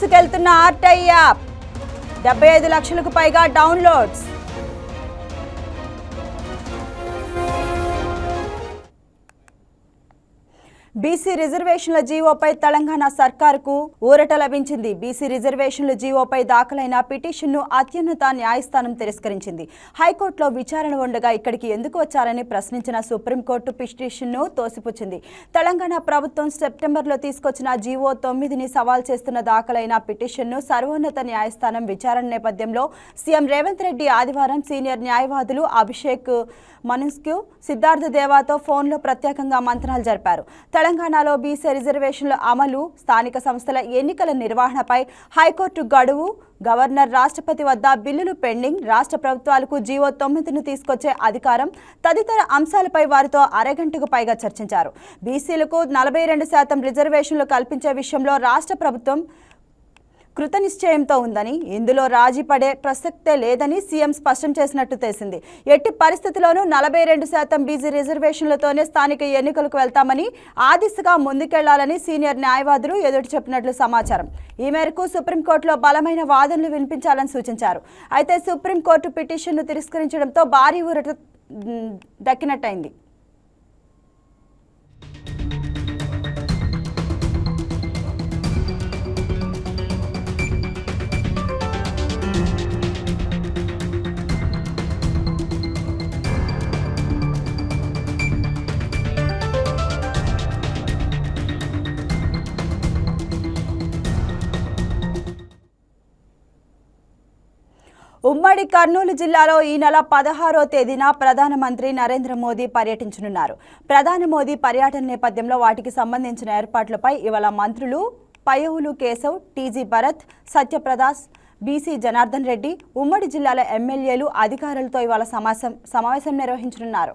తీసుకెళ్తున్న ఆర్టై యాప్. డెబ్బై ఐదు లక్షలకు పైగా డౌన్లోడ్స్. బీసీ రిజర్వేషన్ల జీవోపై తెలంగాణ సర్కార్కు ఊరట లభించింది. బీసీ రిజర్వేషన్ల జీవోపై దాఖలైన పిటిషన్ను అత్యున్నత న్యాయస్థానం తిరస్కరించింది. హైకోర్టులో విచారణ ఉండగా ఇక్కడికి ఎందుకు వచ్చారని ప్రశ్నించిన సుప్రీంకోర్టు పిటిషన్ను తోసిపుచ్చింది. తెలంగాణ ప్రభుత్వం సెప్టెంబర్లో తీసుకొచ్చిన జీవో తొమ్మిదిని సవాల్ చేస్తున్న దాఖలైన పిటిషన్ను సర్వోన్నత న్యాయస్థానం విచారణ నేపథ్యంలో సీఎం రేవంత్ రెడ్డి ఆదివారం సీనియర్ న్యాయవాదులు అభిషేక్ మనుస్క్యూ సిద్ధార్థ దేవాతో ఫోన్లో ప్రత్యేకంగా మంత్రాలు జరిపారు. తెలంగాణలో బీసీ రిజర్వేషన్ల అమలు స్థానిక సంస్థల ఎన్నికల నిర్వహణపై హైకోర్టు గడువు గవర్నర్ రాష్ట్రపతి వద్ద బిల్లులు పెండింగ్ రాష్ట్ర ప్రభుత్వాలకు జీవో తొమ్మిదిను తీసుకొచ్చే అధికారం తదితర అంశాలపై వారితో అరగంటకు పైగా చర్చించారు. బీసీలకు నలభై రెండు శాతం రిజర్వేషన్లు కల్పించే విషయంలో రాష్ట్ర ప్రభుత్వం కృతనిశ్చయంతో ఉందని ఇందులో రాజీ పడే ప్రసక్తే లేదని సీఎం స్పష్టం చేసినట్టు తెలిసింది. ఎట్టి పరిస్థితిలోనూ నలభై రెండు శాతం బీజీ రిజర్వేషన్లతోనే స్థానిక ఎన్నికలకు వెళ్తామని ఆ దిశగా ముందుకెళ్ళాలని సీనియర్ న్యాయవాదులు ఎదుటి చెప్పినట్లు సమాచారం. ఈ మేరకు సుప్రీంకోర్టులో బలమైన వాదనలు వినిపించాలని సూచించారు. అయితే సుప్రీంకోర్టు పిటిషన్ను తిరస్కరించడంతో భారీ ఊరట దక్కినట్టయింది. ఉమ్మడి కర్నూలు జిల్లాలో ఈ నెల పదహారో తేదీన ప్రధానమంత్రి నరేంద్ర మోదీ పర్యటించనున్నారు. ప్రధాని మోదీ పర్యటన నేపథ్యంలో వాటికి సంబంధించిన ఏర్పాట్లపై ఇవాళ మంత్రులు పయ్యవులు కేశవ్ టీజీ భరత్ సత్యప్రదాస్ బీసీ జనార్దన్ రెడ్డి ఉమ్మడి జిల్లాల ఎమ్మెల్యేలు అధికారులతో ఇవాళ సమాసం సమావేశం నిర్వహించనున్నారు.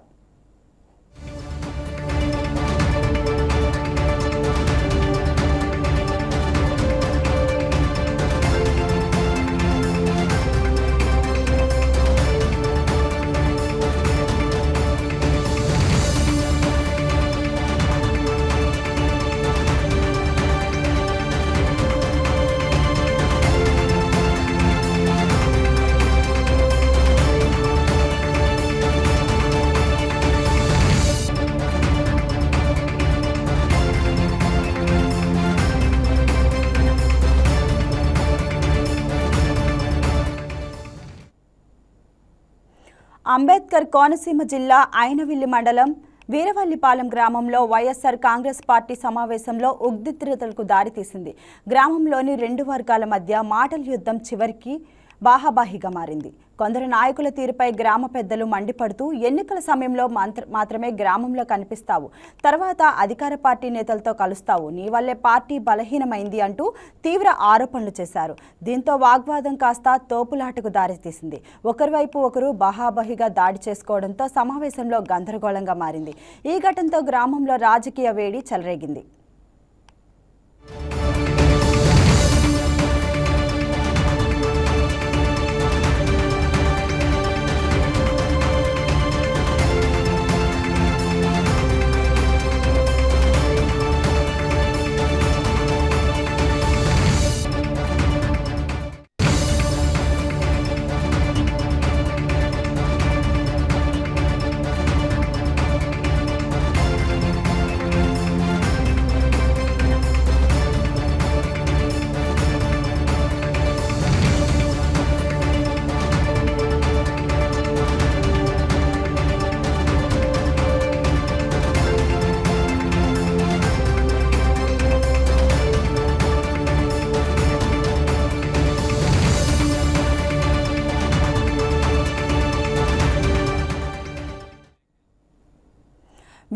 అంబేద్కర్ కోనసీమ జిల్లా ఐనవిల్లి మండలం వీరవల్లిపాలెం గ్రామంలో వైఎస్ఆర్ కాంగ్రెస్ పార్టీ సమావేశంలో ఉగ్దిత్రతలకు దారితీసింది. గ్రామంలోని రెండు వర్గాల మధ్య మాటల యుద్ధం చివరికి బాహాబాహిగా మారింది. కొందరు నాయకుల తీరుపై గ్రామ పెద్దలు మండిపడుతూ ఎన్నికల సమయంలో మాత్రమే గ్రామంలో కనిపిస్తావు. తర్వాత అధికార పార్టీ నేతలతో కలుస్తావు. నీ వల్లే పార్టీ బలహీనమైంది అంటూ తీవ్ర ఆరోపణలు చేశారు. దీంతో వాగ్వాదం కాస్త తోపులాటకు దారితీసింది. ఒకరివైపు ఒకరు బహాబహిగా దాడి చేసుకోవడంతో సమావేశంలో గందరగోళంగా మారింది. ఈ ఘటనతో గ్రామంలో రాజకీయ వేడి చెలరేగింది.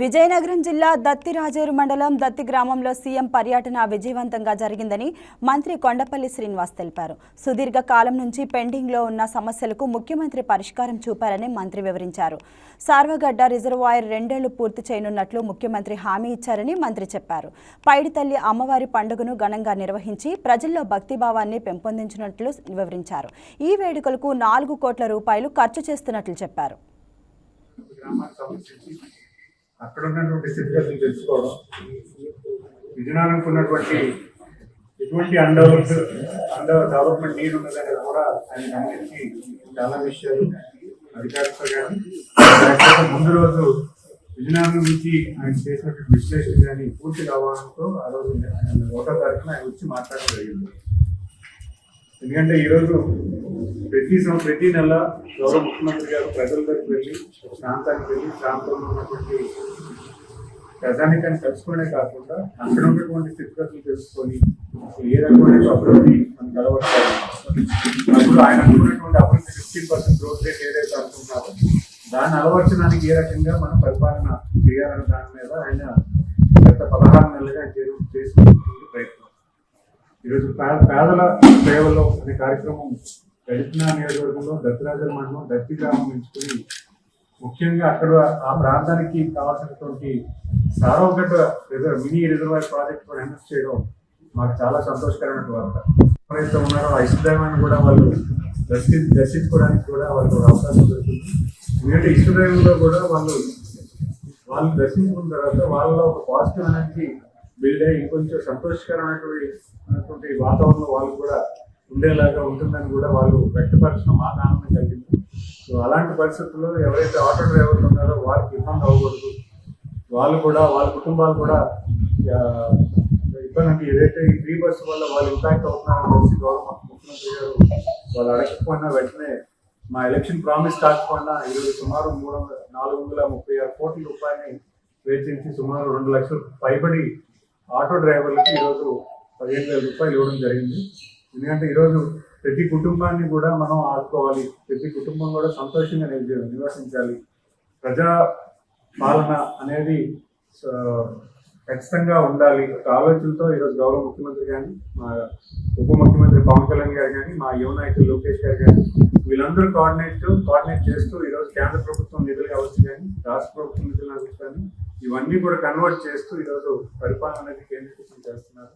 విజయనగరం జిల్లా దత్తిరాజేరు మండలం దత్తి గ్రామంలో సీఎం పర్యటన విజయవంతంగా జరిగిందని మంత్రి కొండపల్లి శ్రీనివాస్ తెలిపారు. సుదీర్ఘ కాలం నుంచి పెండింగ్లో ఉన్న సమస్యలకు ముఖ్యమంత్రి పరిష్కారం చూపారని మంత్రి వివరించారు. సార్వగడ్డ రిజర్వాయర్ రెండేళ్ళు పూర్తి చేయనున్నట్లు ముఖ్యమంత్రి హామీ ఇచ్చారని మంత్రి చెప్పారు. పైడితల్లి అమ్మవారి పండుగను ఘనంగా నిర్వహించి ప్రజల్లో భక్తిభావాన్ని పెంపొందించినట్లు వివరించారు. ఈ వేడుకలకు నాలుగు కోట్ల రూపాయలు ఖర్చు చేస్తున్నట్లు చెప్పారు. అక్కడ ఉన్నటువంటి స్థితిగతులు తెలుసుకోవడం విజయనగరంకు ఉన్నటువంటి ఎటువంటి అన్డెవలప్డ్ అండర్ డెవలప్మెంట్ నీడ్ ఉన్నదని కూడా ఆయన గమనించి చాలా విషయాలు అధికారులతో కానీ ముందు రోజు విజయనగరం నుంచి ఆయన చేసినటువంటి విశ్లేషణ కానీ పూర్తి అవగాహనతో ఆ రోజు ఆయన ఒకటో తారీఖున ఆయన వచ్చి మాట్లాడడం జరిగింది. ఎందుకంటే ఈరోజు ప్రతి సం- ప్రతి నెల గౌరవ ముఖ్యమంత్రి గారు ప్రజల దగ్గరికి వెళ్ళి ఒక ప్రాంతానికి వెళ్ళి ప్రాంతంలో ఉన్నటువంటి ప్రజానికాన్ని తెలుసుకునే కాకుండా అక్కడ ఉన్నటువంటి స్థితిగతులు తెలుసుకొని ఏ రకమైన అభివృద్ధి మనం కలవట్లేదు. అప్పుడు ఆయన అనుకున్నటువంటి అభివృద్ధి ఫిఫ్టీన్ పర్సెంట్ గ్రోత్ రేట్ ఏదైతే అనుకుంటున్నారో దాన్ని అలవర్చడానికి ఏ రకంగా మనం పరిపాలన చేయాలనే దాని మీద ఆయన గత పదహారు నెలలుగా చేరు- చేస్తున్నటువంటి ప్రయత్నం. ఈరోజు పేదల సేవలో అనే కార్యక్రమం దళితనా నియోజకవర్గంలో దత్తరాజల మండలం దత్తి గ్రామం ఎంచుకుని ముఖ్యంగా అక్కడ ఆ ప్రాంతానికి కావాల్సినటువంటి Sarogadda reserve mini reservoir project కూడా అనౌన్స్ చేయడం మాకు చాలా సంతోషకరమైన వార్త. ఎవరైతే ఉన్నారో ఆ ఇష్టదైవాన్ని కూడా వాళ్ళు దర్శి దర్శించుకోవడానికి కూడా వాళ్ళకు అవకాశం దొరుకుతుంది. ఎందుకంటే ఇష్టదైవంలో కూడా వాళ్ళు వాళ్ళు దర్శించుకున్న తర్వాత వాళ్ళలో ఒక పాజిటివ్ ఎనర్జీ బిల్డ్ అయ్యి ఇంకొంచెం సంతోషకరమైనటువంటి వాతావరణం వాళ్ళు కూడా ఉండేలాగా ఉంటుందని కూడా వాళ్ళు వ్యక్తపరచడం మాకు ఆనందం కలిగింది. సో అలాంటి పరిస్థితుల్లో ఎవరైతే ఆటో డ్రైవర్లు ఉన్నారో వారికి ఇబ్బంది అవ్వకూడదు. వాళ్ళు కూడా వాళ్ళ కుటుంబాలు కూడా ఇబ్బంది ఏదైతే ఈ ఫ్రీ బస్సు వల్ల వాళ్ళు ఇంపాక్ట్ అవుతున్నారని తెలిసి గవర్నమెంట్ ముఖ్యమంత్రి గారు వాళ్ళు అడగకపోయినా వెంటనే మా ఎలక్షన్ ప్రామిస్ కాకపోయినా ఈరోజు సుమారు మూడు వందల నాలుగు వందల ముప్పై ఆరు కోట్ల రూపాయలని వేచించి సుమారు రెండు లక్షలు పైబడి ఆటో డ్రైవర్లకు ఈరోజు పదిహేను వేల రూపాయలు ఇవ్వడం జరిగింది. ఎందుకంటే ఈరోజు ప్రతి కుటుంబాన్ని కూడా మనం ఆదుకోవాలి. ప్రతి కుటుంబం కూడా సంతోషంగా నివసించాలి. ప్రజా పాలన అనేది ఖచ్చితంగా ఉండాలి. ఒక ఆలోచనతో ఈరోజు గౌరవ ముఖ్యమంత్రి కానీ మా ఉప ముఖ్యమంత్రి పవన్ కళ్యాణ్ గారు కానీ మా యువ నాయకులు లోకేష్ గారు కానీ వీళ్ళందరూ కోఆర్డినేట్ కోఆర్డినేట్ చేస్తూ ఈరోజు కేంద్ర ప్రభుత్వం నిధులు కావచ్చు కానీ రాష్ట్ర ప్రభుత్వం నిధులు కావచ్చు కానీ ఇవన్నీ కూడా కన్వర్ట్ చేస్తూ ఈరోజు పరిపాలన అనేది కేంద్రీకృతం చేస్తున్నారు.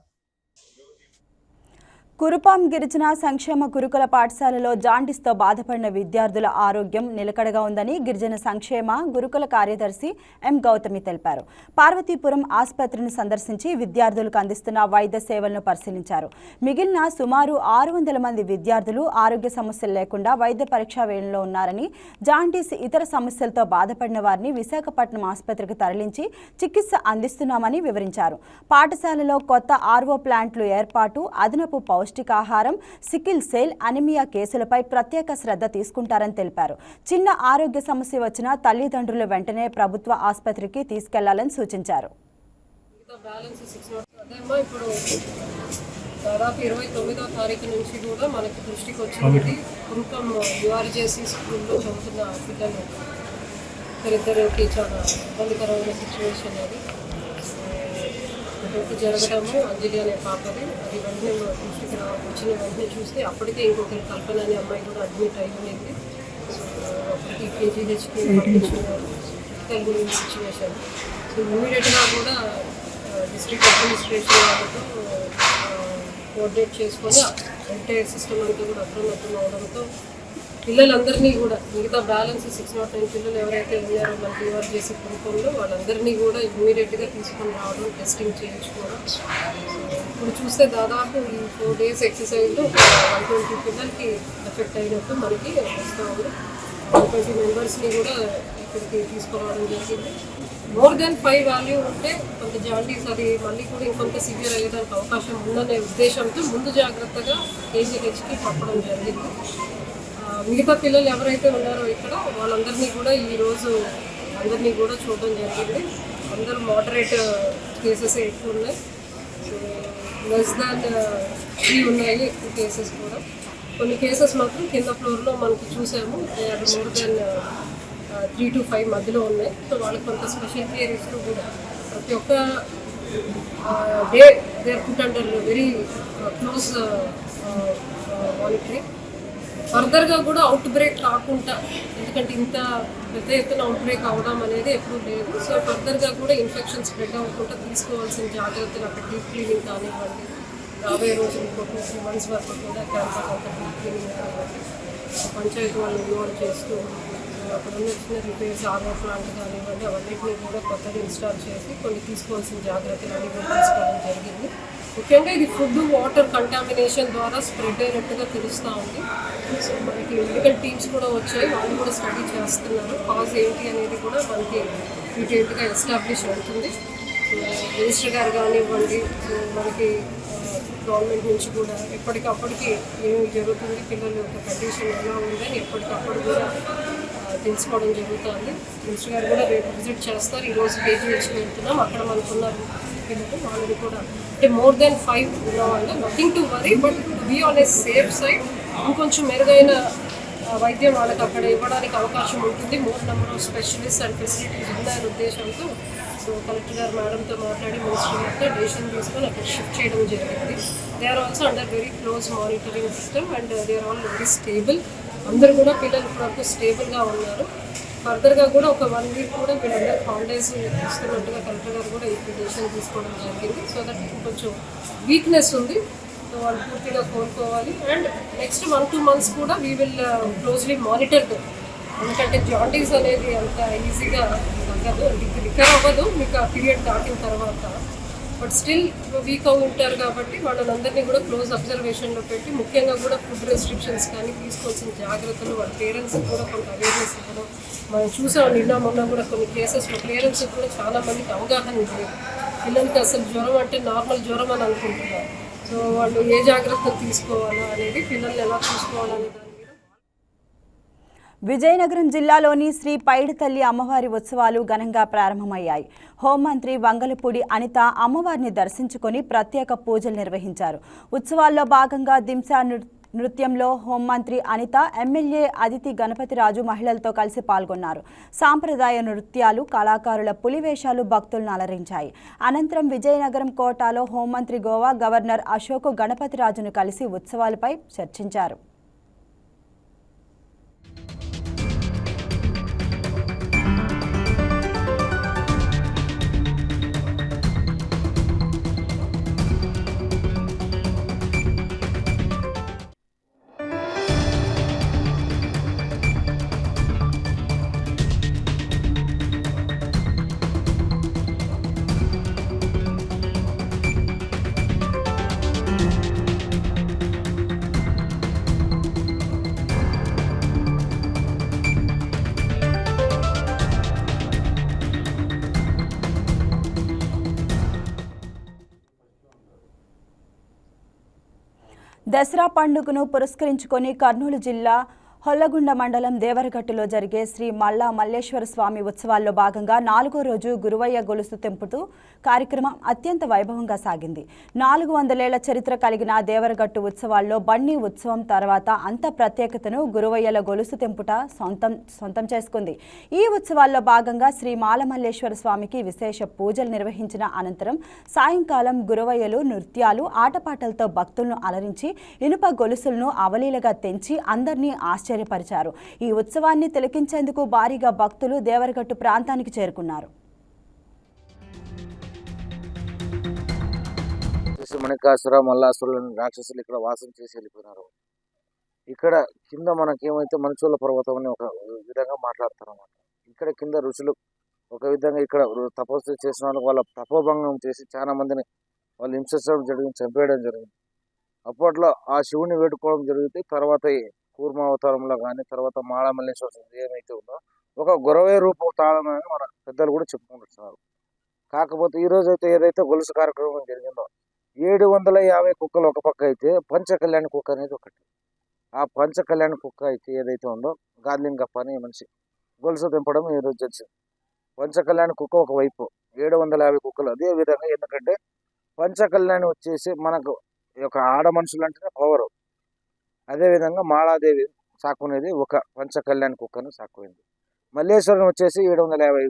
కురుపాం గిరిజన సంక్షేమ గురుకుల పాఠశాలలో జాండీస్తో బాధపడిన విద్యార్థుల ఆరోగ్యం నిలకడగా ఉందని గిరిజన సంక్షేమ గురుకుల కార్యదర్శి ఎం గౌతమి తెలిపారు. పార్వతీపురం ఆసుపత్రిని సందర్శించి విద్యార్థులకు అందిస్తున్న వైద్య సేవలను పరిశీలించారు. మిగిలిన సుమారు ఆరు వందల మంది విద్యార్థులు ఆరోగ్య సమస్యలు లేకుండా వైద్య పరీక్షా వేళలో ఉన్నారని జాండీస్ ఇతర సమస్యలతో బాధపడిన వారిని విశాఖపట్నం ఆసుపత్రికి తరలించి చికిత్స అందిస్తున్నామని వివరించారు. పాఠశాలలో కొత్త ఆర్వో ప్లాంట్లు ఏర్పాటు అదనపు పౌష్టికాహారం సికిల్ సెల్ అనిమియా కేసులపై ప్రత్యేక శ్రద్ధ తీసుకుంటారని తెలిపారు. చిన్న ఆరోగ్య సమస్య వచ్చినా తల్లిదండ్రులు వెంటనే ప్రభుత్వ ఆసుపత్రికి తీసుకెళ్ళాలని సూచించారు. ఇప్పుడు దాదాపు ఇరవై తొమ్మిదో తారీఖు నుంచి కూడా మనకి దృష్టికి వచ్చినది కురుకం యుఆర్జేసి స్కూల్లో చదువుతున్న పిల్లలు ఇద్దరిద్దరికి చాలా ఇబ్బందికరమైన సిచ్యువేషన్ అది. ఒకటి జరగడము అంజలి అనే పాపది అది మా దృష్టికి వచ్చిన వెంటనే చూస్తే అప్పటికే ఇంకొకరి కల్పన అనే అమ్మాయి కూడా అడ్మిట్ అయి ఉన్నింది సో అప్పటికి కేజీహెచ్కి పంపించినారు క్రిటికల్ సిచ్యువేషన్ సో ఇమీడియట్గా కూడా డిస్ట్రిక్ట్ అడ్మినిస్ట్రేషన్ వాళ్ళతో కోఆర్డినేట్ చేసుకొని ఎంటైర్ సిస్టమ్ అంతా కూడా అప్రమత్తం అవడంతో పిల్లలందరినీ కూడా మిగతా బ్యాలెన్స్ సిక్స్ నాట్ నైన్ పిల్లలు ఎవరైతే ఉన్నారో మన టీఆర్ చేసే కుటుంబంలో వాళ్ళందరినీ కూడా ఇమ్మీడియట్గా తీసుకొని రావడం టెస్టింగ్ చేయించుకోవడం. ఇప్పుడు చూస్తే దాదాపు ఈ ఫోర్ డేస్ ఎక్సర్సైజ్లో ఒక వన్ ట్వంటీ పిల్లలకి ఎఫెక్ట్ అయినట్టు మనకి వస్తూ ఉంది. వన్ ట్వంటీ మెంబర్స్ని కూడా ఇక్కడికి తీసుకురావడం జరిగింది. మోర్ దెన్ ఫైవ్ వాల్యూ ఉంటే కొంత జాండీస్ అది మళ్ళీ కూడా ఇంకొంత సివియర్ అయ్యేదానికి అవకాశం ఉందనే ఉద్దేశంతో ముందు జాగ్రత్తగా కేజీహెచ్కి పంపడం జరిగింది. మిగతా పిల్లలు ఎవరైతే ఉన్నారో ఇక్కడ వాళ్ళందరినీ కూడా ఈరోజు అందరినీ కూడా చూడడం జరిగింది. అందరూ మోడరేట్ కేసెస్ ఎక్కువ ఉన్నాయి. సో లెస్ దాన్ త్రీ ఉన్నాయి ఎక్కువ కేసెస్ కూడా. కొన్ని కేసెస్ మాత్రం కింద ఫ్లోర్లో మనకి చూసాము. They are more than three to five మధ్యలో ఉన్నాయి. సో వాళ్ళకి కొంత స్పెషల్ కేర్ ఇస్తూ కూడా ప్రతి ఒక్క day they are put under very close monitoring ఫర్దర్గా కూడా అవుట్ బ్రేక్ కాకుండా ఎందుకంటే ఇంత పెద్ద ఎత్తున అవుట్ బ్రేక్ అవడం అనేది ఎప్పుడూ లేదు. సో ఫర్దర్గా కూడా ఇన్ఫెక్షన్ స్ప్రెడ్ అవ్వకుండా తీసుకోవాల్సిన జాగ్రత్తలు అక్కడ డీప్ క్లీనింగ్ కానివ్వండి రాబోయే రోజులు ఇంకో టూ త్రీ మంత్స్ వరకు కూడా క్యాంపస్ అంతా డీప్ క్లీనింగ్ కానివ్వండి పంచాయతీ వాళ్ళు ఇన్వాల్వ్ చేస్తూ అక్కడ ఉన్న చిన్న రిపేర్స్ ఆర్ఓ ప్లాంట్ కానివ్వండి అవన్నిటిని కూడా కొత్తగా ఇన్స్టాల్ చేసి కొన్ని తీసుకోవాల్సిన జాగ్రత్తలు అన్నీ కూడా తీసుకోవడం జరిగింది. ముఖ్యంగా ఇది ఫుడ్ వాటర్ కంటామినేషన్ ద్వారా స్ప్రెడ్ అయినట్టుగా తెలుస్తూ ఉంది. సో మనకి మెడికల్ టీమ్స్ కూడా వచ్చాయి వాళ్ళు కూడా స్టడీ చేస్తున్నారు. కాజ్ ఏంటి అనేది కూడా మనకి డీటెయిల్గా ఎస్టాబ్లిష్ అవుతుంది. మినిస్టర్ గారు కానివ్వండి మనకి గవర్నమెంట్ నుంచి కూడా ఎప్పటికప్పటికి ఏమి జరుగుతుంది పిల్లల యొక్క కండిషన్ ఎలా ఉందని ఎప్పటికప్పుడు కూడా తెలుసుకోవడం జరుగుతుంది. మినిస్టర్ గారు కూడా రేపు విజిట్ చేస్తారు. ఈరోజు కేజీహెచ్కి వెళ్తున్నాం అక్కడ మనకున్నారు పిల్లలు ఆల్రెడీ కూడా అంటే మోర్ దెన్ ఫైవ్ ఉన్నవాళ్ళు nothing to worry but be on a safe side ఇంకొంచెం మెరుగైన వైద్యం వాళ్ళకి అక్కడ ఇవ్వడానికి అవకాశం ఉంటుంది. More number of specialist and facilities ఉన్నాయని ఉద్దేశంతో సో కలెక్టర్ గారు మేడంతో మాట్లాడి మినిస్టర్ గారితో డెసిషన్ తీసుకొని అక్కడ షిఫ్ట్ చేయడం జరిగింది. They are also under very close monitoring system and they are all very stable అందరూ కూడా పిల్లలు ఇప్పుడు స్టేబుల్గా ఉన్నారు. ఫర్దర్గా కూడా ఒక వన్ వీక్ కూడా వీళ్ళందరూ హాలిడేస్ ఇస్తున్నట్టుగా కలెక్టర్ గారు కూడా ఈ తీసుకోవడం జరిగింది. సో దట్ కొంచెం వీక్నెస్ ఉంది. సో వాళ్ళు పూర్తిగా కోరుకోవాలి and next one two months కూడా వీ విల్ క్లోజ్లీ మానిటర్ ఎందుకంటే జాండీస్ అనేది అంత ఈజీగా తగ్గదు రికవర్ అవ్వదు. మీకు ఆ పీరియడ్ దాటిన తర్వాత. బట్ స్టిల్ వీక్ అవు ఉంటారు కాబట్టి వాళ్ళందరినీ కూడా క్లోజ్ అబ్జర్వేషన్లో పెట్టి ముఖ్యంగా కూడా ఫుడ్ రెస్ట్రిక్షన్స్ కానీ తీసుకోవాల్సిన జాగ్రత్తలు వాళ్ళ పేరెంట్స్ కూడా కొంత అవేర్నెస్ ఇవ్వడం. మనం చూసాం నిన్న మొన్న కూడా కొన్ని కేసెస్లో పేరెంట్స్ కూడా చాలా మందికి అవగాహన లేదు. పిల్లలకి అసలు జ్వరం అంటే నార్మల్ జ్వరం అని అనుకుంటున్నారు. సో వాళ్ళు ఏ జాగ్రత్తలు తీసుకోవాలా అనేది పిల్లల్ని ఎలా చూసుకోవాలనేది విజయనగరం జిల్లాలోని శ్రీ పైడితల్లి అమ్మవారి ఉత్సవాలు ఘనంగా ప్రారంభమయ్యాయి. హోంమంత్రి వంగలపూడి అనిత అమ్మవారిని దర్శించుకొని ప్రత్యేక పూజలు నిర్వహించారు. ఉత్సవాల్లో భాగంగా దింసా నృ- నృత్యంలో హోంమంత్రి అనిత ఎమ్మెల్యే అదితి గణపతిరాజు మహిళలతో కలిసి పాల్గొన్నారు. సాంప్రదాయ నృత్యాలు కళాకారుల పులివేషాలు భక్తులను అలరించాయి. అనంతరం విజయనగరం కోటాలో హోంమంత్రి గోవా గవర్నర్ అశోక్ గణపతిరాజును కలిసి ఉత్సవాలపై చర్చించారు. దసరా పండుగను పురస్కరించుకొని కర్నూలు జిల్లా హొల్లగుండ మండలం దేవరగట్టులో జరిగే శ్రీ మల్లా మల్లేశ్వర స్వామి ఉత్సవాల్లో భాగంగా నాలుగో రోజు గురువయ్య గొలుసు తెంపుతూ కార్యక్రమం అత్యంత వైభవంగా సాగింది. నాలుగు వందలేళ్ళ చరిత్ర కలిగిన దేవరగట్టు ఉత్సవాల్లో బన్నీ ఉత్సవం తర్వాత అంత ప్రత్యేకతను గురువయ్యల గొలుసు తెంపుట సొంతం సొంతం చేసుకుంది. ఈ ఉత్సవాల్లో భాగంగా శ్రీ మాలమల్లేశ్వర స్వామికి విశేష పూజలు నిర్వహించిన అనంతరం సాయంకాలం గురువయ్యలు నృత్యాలు ఆటపాటలతో భక్తులను అలరించి ఇనుప గొలుసులను అవలీలగా తెంచి అందరినీ ఆశ్చర్య ఆశ్చర్యపరిచారు. ఈ ఉత్సవాన్ని తిలకించేందుకు భారీగా భక్తులు దేవరగట్టు ప్రాంతానికి చేరుకున్నారు. మణికాసుర మల్లాసురులను రాక్షసులు ఇక్కడ వాసం చేసి వెళ్ళిపోయినారు. ఇక్కడ కింద మనకేమైతే మనుషుల పర్వతం అని ఒక విధంగా మాట్లాడతారు అనమాట ఇక్కడ కింద ఋషులు ఒక విధంగా ఇక్కడ తపస్సు చేసిన వాళ్ళు వాళ్ళ తపోభంగం చేసి చాలా మందిని వాళ్ళు హింసించడం జరిగింది చంపేయడం జరిగింది. అప్పట్లో ఆ శివుని వేడుకోవడం జరిగితే తర్వాత కూర్మావతారంలో అవతారంలో కానీ తర్వాత మాళమల్లేశ్వర ఏమైతే ఉందో ఒక గొరవే రూపం తాళమని మన పెద్దలు కూడా చెప్పుకుంటున్నారు కాకపోతే ఈరోజు అయితే ఏదైతే గొలుసు కార్యక్రమం జరిగిందో ఏడు వందల యాభై కుక్కలు ఒక పక్క అయితే పంచ కళ్యాణ్ కుక్క అనేది ఒకటి. ఆ పంచ కళ్యాణ్ కుక్క అయితే ఏదైతే ఉందో గార్లింగప్ప అనే మనిషి గొలుసు తెంపడం ఈరోజు తెలిసింది పంచకళ్యాణి కుక్క ఒకవైపు ఏడు వందల యాభై కుక్కలు అదే విధంగా ఎందుకంటే పంచకళ్యాణి వచ్చేసి మనకు ఈ యొక్క ఆడ మనుషులు అంటేనే పవరు అదేవిధంగా మాళాదేవి సాకునేది ఒక పంచకళ్యాణి కుక్కను సాకుపోయింది మల్లేశ్వరం వచ్చేసి ఏడు వందల యాభై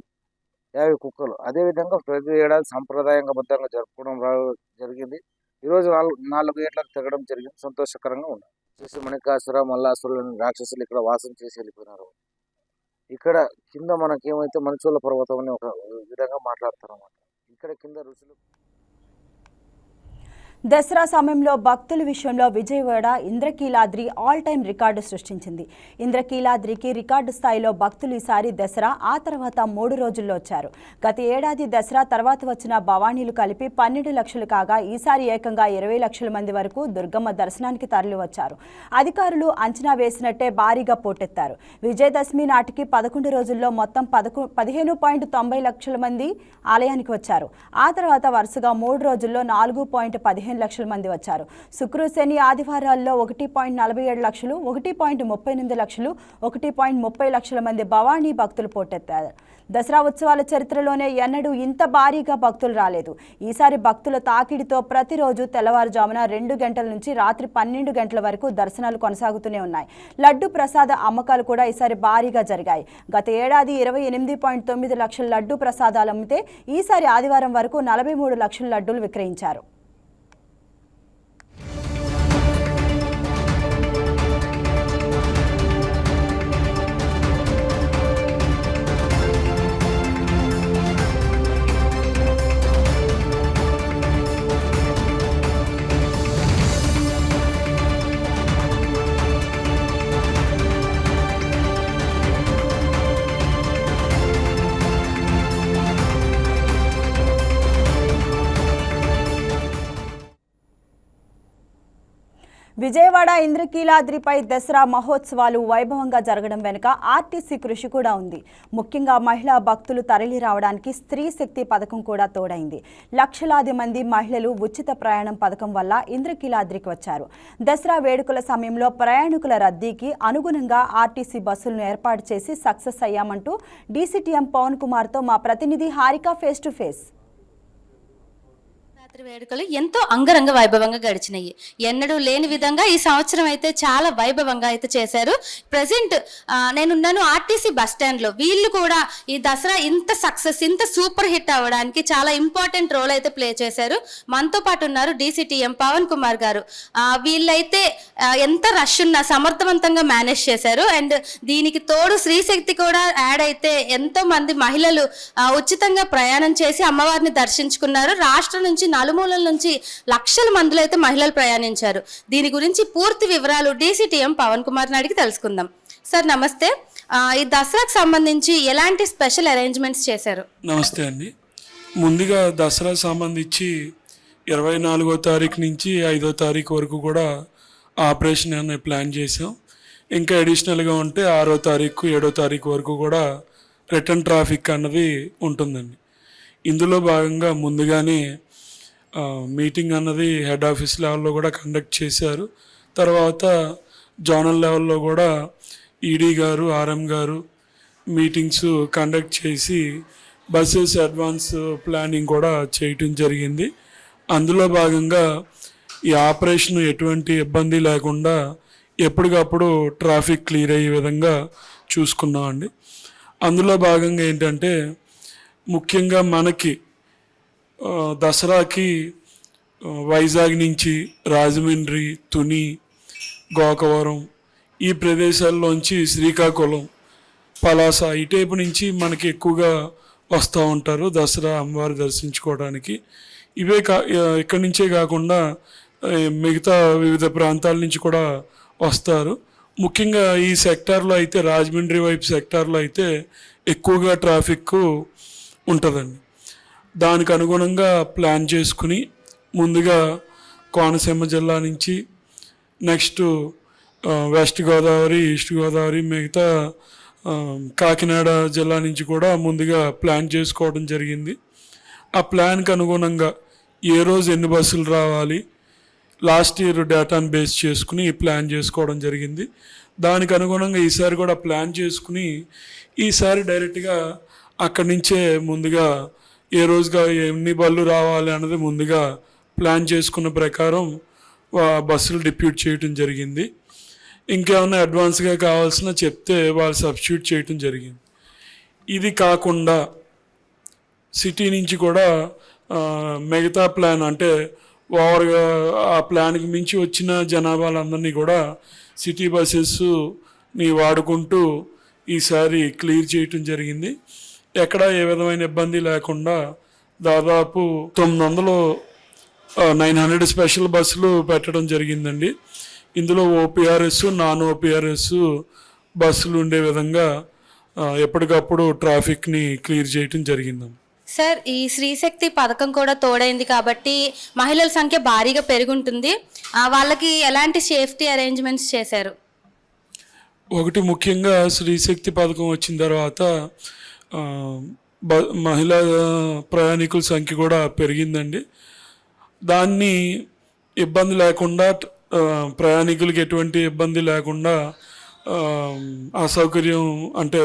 యాభై కుక్కలు. అదేవిధంగా ప్రతి ఏడాది సాంప్రదాయంగా బద్దంగా జరుపుకోవడం రా- జరిగింది. ఈరోజు నాలుగు నాలుగు ఏట్లకు తిరగడం జరిగింది. సంతోషకరంగా ఉంది. చేసి మణికాసుర మల్లాసురులను రాక్షసులు ఇక్కడ వాసం చేసి వెళ్ళిపోయినారు. ఇక్కడ కింద మనకేమైతే మనుషుల పర్వతం అని ఒక విధంగా మాట్లాడతారు అన్నమాట ఇక్కడ కింద ఋషులు దసరా సమయంలో భక్తుల విషయంలో Vijayawada Indrakeeladri all time record సృష్టించింది. ఇంద్రకీలాద్రికి రికార్డు స్థాయిలో భక్తులు ఈసారి దసరా ఆ తర్వాత మూడు రోజుల్లో వచ్చారు. గత ఏడాది దసరా తర్వాత వచ్చిన భవానీలు కలిపి పన్నెండు లక్షలు కాగా ఈసారి ఏకంగా ఇరవై లక్షల మంది వరకు దుర్గమ్మ దర్శనానికి తరలివచ్చారు అధికారులు అంచనా వేసినట్టే భారీగా పోటెత్తారు. విజయదశమి నాటికి పదకొండు రోజుల్లో మొత్తం పదకొ పదిహేను పాయింట్ తొంభై లక్షల మంది ఆలయానికి వచ్చారు. ఆ తర్వాత వరుసగా మూడు రోజుల్లో నాలుగు పాయింట్ పదిహేను లక్షల మంది వచ్చారు. శుక్ర శని ఆదివారాల్లో ఒకటి పాయింట్ నలభై ఏడు లక్షలు ఒకటి పాయింట్ ముప్పై ఎనిమిది లక్షలు ఒకటి పాయింట్ ముప్పై లక్షల మంది భవానీ భక్తులు పోటెత్తారు. దసరా ఉత్సవాల చరిత్రలోనే ఎన్నడూ ఇంత భారీగా భక్తులు రాలేదు. ఈసారి భక్తుల తాకిడితో ప్రతిరోజు తెల్లవారుజామున రెండు గంటల నుంచి రాత్రి పన్నెండు గంటల వరకు దర్శనాలు కొనసాగుతూనే ఉన్నాయి. లడ్డు ప్రసాద అమ్మకాలు కూడా ఈసారి భారీగా జరిగాయి. గత ఏడాది ఇరవై ఎనిమిది పాయింట్ తొమ్మిది లక్షల లడ్డు ప్రసాదాలు అమ్మితే ఈసారి ఆదివారం వరకు నలభై మూడు లక్షల లడ్డూలు విక్రయించారు. విజయవాడ ఇంద్రకీలాద్రిపై దసరా మహోత్సవాలు వైభవంగా జరగడం వెనుక ఆర్టీసీ కృషి కూడా ఉంది. ముఖ్యంగా మహిళా భక్తులు తరలి రావడానికి స్త్రీ శక్తి పథకం కూడా తోడైంది. లక్షలాది మంది మహిళలు ఉచిత ప్రయాణం పథకం వల్ల ఇంద్రకీలాద్రికి వచ్చారు. దసరా వేడుకల సమయంలో ప్రయాణికుల రద్దీకి అనుగుణంగా ఆర్టీసీ బస్సులను ఏర్పాటు చేసి సక్సెస్ అయ్యామంటూ డీసీటీఎం పవన్ కుమార్తో మా ప్రతినిధి Harika face to face. Navaratri వేడుకలు ఎంతో అంగరంగ వైభవంగా గడిచినాయి. ఎన్నడూ లేని విధంగా ఈ సంవత్సరం అయితే చాలా వైభవంగా అయితే చేశారు. ప్రజెంట్ నేనున్నాను ఆర్టీసీ బస్ స్టాండ్లో వీళ్ళు కూడా ఈ దసరా ఇంత సక్సెస్ ఇంత సూపర్ హిట్ అవ్వడానికి చాలా ఇంపార్టెంట్ రోల్ అయితే ప్లే చేశారు. మనతో పాటు ఉన్నారు డీసీటీఎం పవన్ కుమార్ గారు. వీళ్ళైతే ఎంత రష్ ఉన్నా సమర్థవంతంగా మేనేజ్ చేశారు. అండ్ దీనికి తోడు శ్రీశక్తి కూడా యాడ్ అయితే ఎంతో మంది మహిళలు ఉచితంగా ప్రయాణం చేసి అమ్మవారిని దర్శించుకున్నారు. రాష్ట్రం నుంచి నలుమూలల నుంచి లక్షల మందిలో అయితే మహిళలు ప్రయాణించారు. దీని గురించి పూర్తి వివరాలు డీసీటీఎం పవన్ కుమార్ నాయుడికి తెలుసుకుందాం. సార్ నమస్తే. ఈ దసరాకు సంబంధించి ఎలాంటి స్పెషల్ అరేంజ్మెంట్స్ చేశారు? నమస్తే అండి. ముందుగా దసరా సంబంధించి ఇరవై నాలుగో తారీఖు నుంచి ఐదో తారీఖు వరకు కూడా ఆపరేషన్ అనే ప్లాన్ చేసాం ఇంకా అడిషనల్గా ఉంటే ఆరో తారీఖు ఏడో తారీఖు వరకు కూడా రిటర్న్ ట్రాఫిక్ అన్నది ఉంటుందండి. ఇందులో భాగంగా ముందుగానే మీటింగ్ అన్నది హెడ్ ఆఫీస్ లెవెల్లో కూడా కండక్ట్ చేశారు. తర్వాత జోనల్ లెవెల్లో కూడా ఈడీ గారు ఆర్ఎం గారు మీటింగ్స్ కండక్ట్ చేసి బస్సెస్ అడ్వాన్స్ ప్లానింగ్ కూడా చేయటం జరిగింది. అందులో భాగంగా ఈ ఆపరేషన్ ఎటువంటి ఇబ్బంది లేకుండా ఎప్పటికప్పుడు ట్రాఫిక్ క్లియర్ అయ్యే విధంగా చూసుకున్నామండి. అందులో భాగంగా ఏంటంటే ముఖ్యంగా మనకి దసరాకి వైజాగ్ నుంచి రాజమండ్రి తుని గోకవరం ఈ ప్రదేశాల్లోంచి శ్రీకాకుళం పలాస ఈ టైపు నుంచి మనకి ఎక్కువగా వస్తూ ఉంటారు దసరా అమ్మవారి దర్శించుకోవడానికి. ఇవే కా ఇక్కడి నుంచే కాకుండా మిగతా వివిధ ప్రాంతాల నుంచి కూడా వస్తారు. ముఖ్యంగా ఈ సెక్టార్లో అయితే రాజమండ్రి వైపు సెక్టార్లో అయితే ఎక్కువగా ట్రాఫిక్ ఉంటుందండి. దానికి అనుగుణంగా ప్లాన్ చేసుకుని ముందుగా కోనసీమ జిల్లా నుంచి next west Godavari east Godavari మిగతా కాకినాడ జిల్లా నుంచి కూడా ముందుగా ప్లాన్ చేసుకోవడం జరిగింది. ఆ ప్లాన్కి అనుగుణంగా ఏ రోజు ఎన్ని బస్సులు రావాలి లాస్ట్ ఇయర్ డేటాను బేస్ చేసుకుని ప్లాన్ చేసుకోవడం జరిగింది. దానికి అనుగుణంగా ఈసారి కూడా ప్లాన్ చేసుకుని ఈసారి డైరెక్ట్గా అక్కడి నుంచే ముందుగా ఏ రోజుగా ఎన్ని బళ్ళు రావాలి అన్నది ముందుగా ప్లాన్ చేసుకున్న ప్రకారం బస్సులు డిప్యూట్ చేయటం జరిగింది. ఇంకేమైనా అడ్వాన్స్గా కావాల్సిన చెప్తే వాళ్ళు సబ్స్టిట్యూట్ చేయటం జరిగింది. ఇది కాకుండా సిటీ నుంచి కూడా మిగతా ప్లాన్ అంటే ఓవర్గా ఆ ప్లాన్కి మించి వచ్చిన జనాభాలందరినీ కూడా సిటీ బస్సెస్ని వాడుకుంటూ ఈసారి క్లియర్ చేయటం జరిగింది. ఎక్కడ ఏ విధమైన ఇబ్బంది లేకుండా దాదాపు తొమ్మిది వందలు నైన్ హండ్రెడ్ స్పెషల్ బస్సులు పెట్టడం జరిగిందండి. ఇందులో ఓపీఆర్ఎస్ నాన్ ఓపీఆర్ఎస్ బస్సులు ఉండే విధంగా ఎప్పటికప్పుడు ట్రాఫిక్ని క్లియర్ చేయటం జరిగిందండి సార్ ఈ స్త్రీశక్తి పథకం కూడా తోడైంది కాబట్టి మహిళల సంఖ్య భారీగా పెరుగుంటుంది. వాళ్ళకి ఎలాంటి సేఫ్టీ అరేంజ్మెంట్స్ చేశారు? ఒకటి ముఖ్యంగా స్త్రీశక్తి పథకం వచ్చిన తర్వాత మహిళా ప్రయాణికుల సంఖ్య కూడా పెరిగిందండి. దాన్ని ఇబ్బంది లేకుండా ప్రయాణికులకి ఎటువంటి ఇబ్బంది లేకుండా అసౌకర్యం అంటే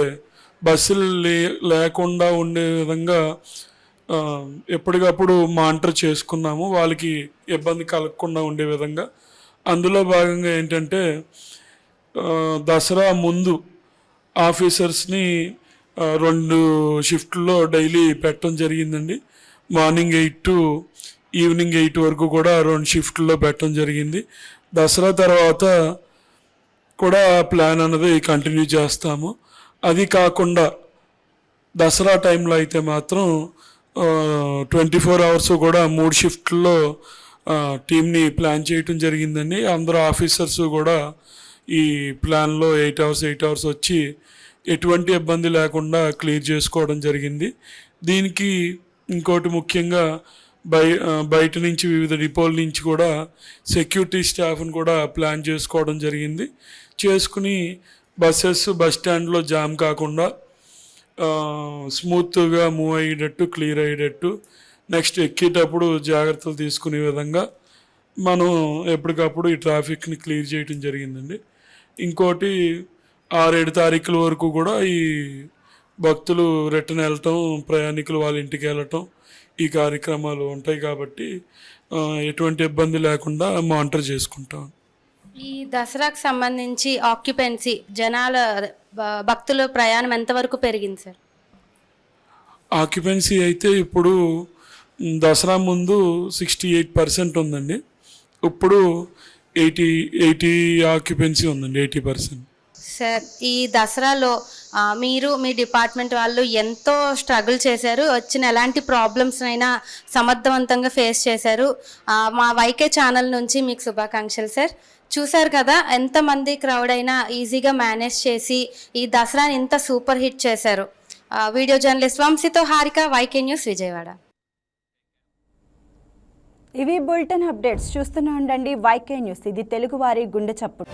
బస్సులు లే లేకుండా ఉండే విధంగా ఎప్పటికప్పుడు మానిటర్ చేసుకున్నాము. వాళ్ళకి ఇబ్బంది కలగకుండా ఉండే విధంగా. అందులో భాగంగా ఏంటంటే దసరా ముందు ఆఫీసర్స్ని రెండు షిఫ్ట్లో డైలీ పెట్టడం జరిగిందండి. Morning eight to evening eight వరకు కూడా రెండు షిఫ్ట్లో పెట్టడం జరిగింది. దసరా తర్వాత కూడా ప్లాన్ అన్నది కంటిన్యూ చేస్తాము. అది కాకుండా దసరా టైంలో అయితే మాత్రం ట్వంటీ ఫోర్ అవర్స్ కూడా మూడు షిఫ్ట్లో టీంని ప్లాన్ చేయటం జరిగిందండి. అందరూ ఆఫీసర్స్ కూడా ఈ ప్లాన్లో ఎయిట్ అవర్స్ ఎయిట్ అవర్స్ వచ్చి ఎటువంటి ఇబ్బంది లేకుండా క్లియర్ చేసుకోవడం జరిగింది. దీనికి ఇంకోటి ముఖ్యంగా బయ బయట నుంచి వివిధ డిపోల నుంచి కూడా సెక్యూరిటీ స్టాఫ్ని కూడా ప్లాన్ చేసుకోవడం జరిగింది. చేసుకుని బస్సెస్ బస్ స్టాండ్లో జామ్ కాకుండా స్మూత్గా మూవ్ అయ్యేటట్టు క్లియర్ అయ్యేటట్టు నెక్స్ట్ ఎక్కేటప్పుడు జాగ్రత్తలు తీసుకునే విధంగా మనం ఎప్పటికప్పుడు ఈ ట్రాఫిక్ని క్లియర్ చేయడం జరిగిందండి. ఇంకోటి ఆరేడు తారీఖుల వరకు కూడా ఈ భక్తులు రిటర్న్ వెళ్ళటం ప్రయాణికులు వాళ్ళ ఇంటికి వెళ్ళటం ఈ కార్యక్రమాలు ఉంటాయి కాబట్టి ఎటువంటి ఇబ్బంది లేకుండా మానిటర్ చేసుకుంటాం. ఈ దసరాకు సంబంధించి ఆక్యుపెన్సీ జనాల భక్తుల ప్రయాణం ఎంతవరకు పెరిగింది సార్? ఆక్యుపెన్సీ అయితే ఇప్పుడు దసరా ముందు సిక్స్టీ ఎయిట్ పర్సెంట్ ఉందండి. ఇప్పుడు ఎయిటీ ఎయిటీ ఆక్యుపెన్సీ ఉందండి ఎయిటీ పర్సెంట్. సార్ ఈ దసరాలో మీరు మీ డిపార్ట్మెంట్ వాళ్ళు ఎంతో స్ట్రగుల్ చేశారు. వచ్చిన ఎలాంటి ప్రాబ్లమ్స్ అయినా సమర్థవంతంగా ఫేస్ చేశారు. మా వైకే ఛానల్ నుంచి మీకు శుభాకాంక్షలు సార్. చూశారు కదా ఎంతమంది క్రౌడ్ అయినా ఈజీగా మేనేజ్ చేసి ఈ దసరాని ఇంత సూపర్ హిట్ చేశారు. వీడియో జర్నలిస్ట్ వంశీతో హారిక వైకే న్యూస్ విజయవాడ. ఇవి బులెటిన్ అప్డేట్స్. చూస్తూనే ఉండండి వైకే న్యూస్. ఇది తెలుగువారి గుండె చప్పుడు.